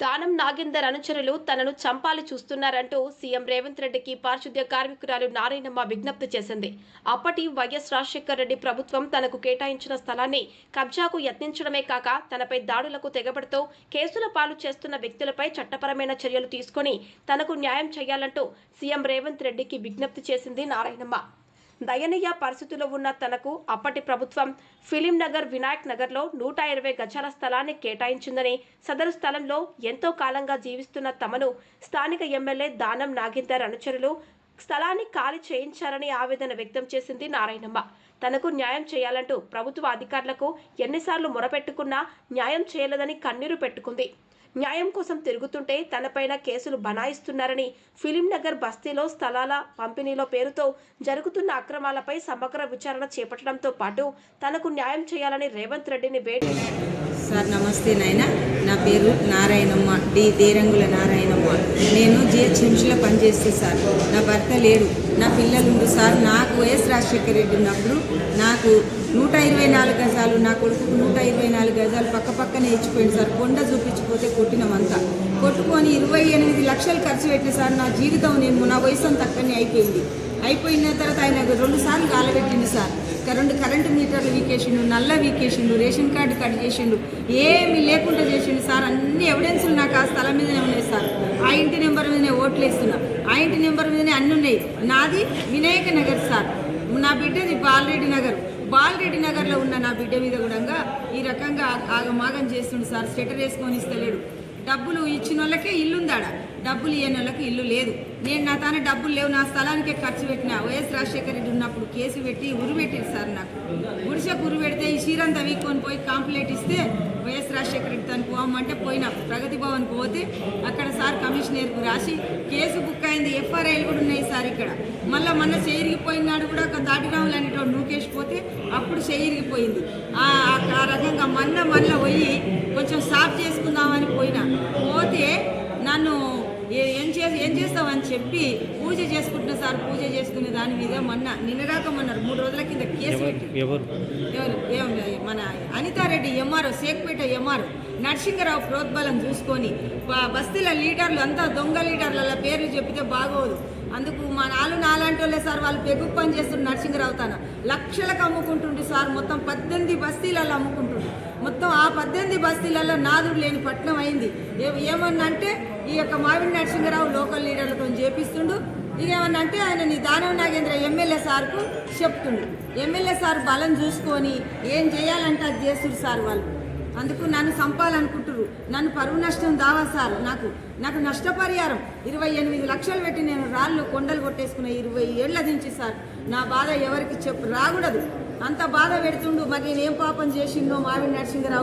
దానం నాగేందర్ అనుచరులు తనను చంపాలి చూస్తున్నారంటూ సీఎం రేవంత్ రెడ్డికి పారిశుద్ధ్య కార్మికురాలు నారాయణమ్మ విజ్ఞప్తి చేసింది. అప్పటి వైఎస్ రాజశేఖర్ రెడ్డి ప్రభుత్వం తనకు కేటాయించిన స్థలాన్ని కబ్జాకు యత్నించడమే కాక తనపై దాడులకు తెగబడుతూ కేసుల పాలు చేస్తున్న వ్యక్తులపై చట్టపరమైన చర్యలు తీసుకొని తనకు న్యాయం చేయాలంటూ సీఎం రేవంత్ రెడ్డికి విజ్ఞప్తి చేసింది నారాయణమ్మ. దయనీయ పరిస్థితిలో ఉన్న తనకు అప్పటి ప్రభుత్వం ఫిలిం నగర్ వినాయక్ నగర్లో నూట ఇరవై గజాల స్థలాన్ని కేటాయించిందని సదరు స్థలంలో ఎంతో కాలంగా జీవిస్తున్న తమను స్థానిక ఎమ్మెల్యే దానం నాగేందర్ అనుచరులు స్థలాన్ని ఖాళీ చేయించారని ఆవేదన వ్యక్తం చేసింది నారాయణమ్మ. తనకు న్యాయం చేయాలంటూ ప్రభుత్వ అధికారులకు ఎన్నిసార్లు మొరపెట్టుకున్నా న్యాయం చేయలేదని కన్నీరు పెట్టుకుంది. న్యాయం కోసం తిరుగుతుంటే తనపైన కేసులు బనాయిస్తున్నారని ఫిలిం నగర్ బస్తీలో స్థలాల పంపిణీలో పేరుతో జరుగుతున్న అక్రమాలపై సమగ్ర విచారణ చేపట్టడంతో పాటు తనకు న్యాయం చేయాలని రేవంత్ రెడ్డిని వేడి సార్ నమస్తే నాయన. నా పేరు నారాయణమ్మ డి దేరంగుల నారాయణమ్మ నేను జిహెచ్ఎంసీలో పనిచేస్తే సార్. నా భర్త లేడు. నా పిల్లలు ఉండు సార్. నాకు వైఎస్ రాజశేఖర రెడ్డి ఉన్నప్పుడు నాకు నూట ఇరవై నాలుగు గజాలు నా కొడుకు నూట ఇరవై నాలుగు గజాలు పక్క పక్కనే ఇచ్చిపోయింది సార్. కొండ చూపించిపోతే కొట్టినమంతా. కొట్టుకొని ఇరవై ఎనిమిది లక్షలు ఖర్చు పెట్టిన సార్. నా జీవితం నేను నా వయసు అంత అక్కడనే అయిపోయింది. అయిపోయిన తర్వాత ఆయన రెండు సార్లు కాలబెట్టింది సార్. రెండు కరెంటు మీటర్లు వీకేసిండు నల్ల వీకేసిండు రేషన్ కార్డు కట్ చేసిండు ఏమీ లేకుండా చేసిండు సార్. అన్ని ఎవిడెన్స్లు నాకు ఆ స్థలం మీదనే ఉన్నాయి సార్. ఆ ఇంటి నెంబర్ మీదనే ఓట్లు వేస్తున్నా. ఆ ఇంటి నెంబర్ మీదనే అన్ని ఉన్నాయి. నాది వినాయక నగర్ సార్. నా బిడ్డది బాలరెడ్డి నగర్. బాలరెడ్డి నగర్లో ఉన్న నా బిడ్డ మీద కూడా ఈ రకంగా ఆగమాగం చేస్తుండు సార్. స్వెటర్ వేసుకొని ఇస్తలేడు. డబ్బులు ఇచ్చిన వాళ్ళకే ఇల్లుందాడ. డబ్బులు ఇవ్వని వాళ్ళకి ఇల్లు లేదు. నేను నా తానే డబ్బులు లేవు నా స్థలానికే ఖర్చు పెట్టిన. వైఎస్ రాజశేఖర రెడ్డి ఉన్నప్పుడు కేసు పెట్టి ఉరి సార్ నాకు. గుడిసెకు ఉరి పెడితే ఈ చీరంతా వీక్కొని పోయి కాంప్లైంట్ ఇస్తే వైఎస్ రాజశేఖర రెడ్డి తను పోమంటే పోయినా. ప్రగతి భవన్కి పోతే అక్కడ సార్ కమిషనర్కు రాసి కేసు బుక్ అయింది ఎఫ్ఆర్ఐలు కూడా ఉన్నాయి సార్ ఇక్కడ. మళ్ళీ మొన్న చేయిరిగిపోయినాడు కూడా ఒక దాటిరాములు అనేటోడు నూకేసిపోతే అప్పుడు చేయిరిగిపోయింది ఆ ఆ రకంగా మన్న మళ్ళీ పోయి కొంచెం సాఫ్ చేసుకుందామని పోయినా పోతే నన్ను ఏ- ఏం చే ఏం చేస్తావని చెప్పి పూజ చేసుకుంటున్నా సార్ పూజ చేసుకునే దాని మీద మొన్న నిన్నరాకమన్నారు మూడు రోజుల కింద కేసు పెట్టి ఎవరు? మన అనితారెడ్డి ఎంఆర్ఓ సేక్పేట ఎంఆర్ఓ నరసింగరావు ప్రోద్బలం చూసుకొని బస్తీల లీడర్లు అంతా దొంగ లీడర్ల పేర్లు చెప్తే బాగోదు. అందుకు మా నాలు నాలాంటి వాళ్ళే సార్ వాళ్ళు పెగు పని చేస్తున్న నరసింగరావు తన. లక్షలకు అమ్ముకుంటుండే సార్ మొత్తం పద్దెనిమిది బస్తీలలో అమ్ముకుంటుండు మొత్తం ఆ పద్దెనిమిది బస్తీలలో నాదుడు లేని పట్నం అయింది. ఏ- ఏమన్నంటే ఈ యొక్క మావిడి నరసింగరావు లోకల్ లీడర్లతో చేపిస్తుండు. ఇక అంటే ఆయన నీ దానవ నాగేంద్ర ఎమ్మెల్యే సార్కు చెప్తుండు. ఎమ్మెల్యే సార్ బలం చూసుకొని ఏం చేయాలంటే అది చేస్తుడు సార్ వాళ్ళు. అందుకు నన్ను సంపాలనుకుంటురు నన్ను పరువు నష్టం దావా సార్. నాకు నాకు నష్టపరిహారం. ఇరవై ఎనిమిది లక్షలు పెట్టి నేను రాళ్ళు కొండలు కొట్టేసుకున్న ఇరవై ఏళ్ళ నుంచి సార్ నా బాధ ఎవరికి చెప్పు రాకూడదు. అంత బాధ పెడుతుండు మరి నేనేం పాపం చేసిండో మావి నరసింహరావు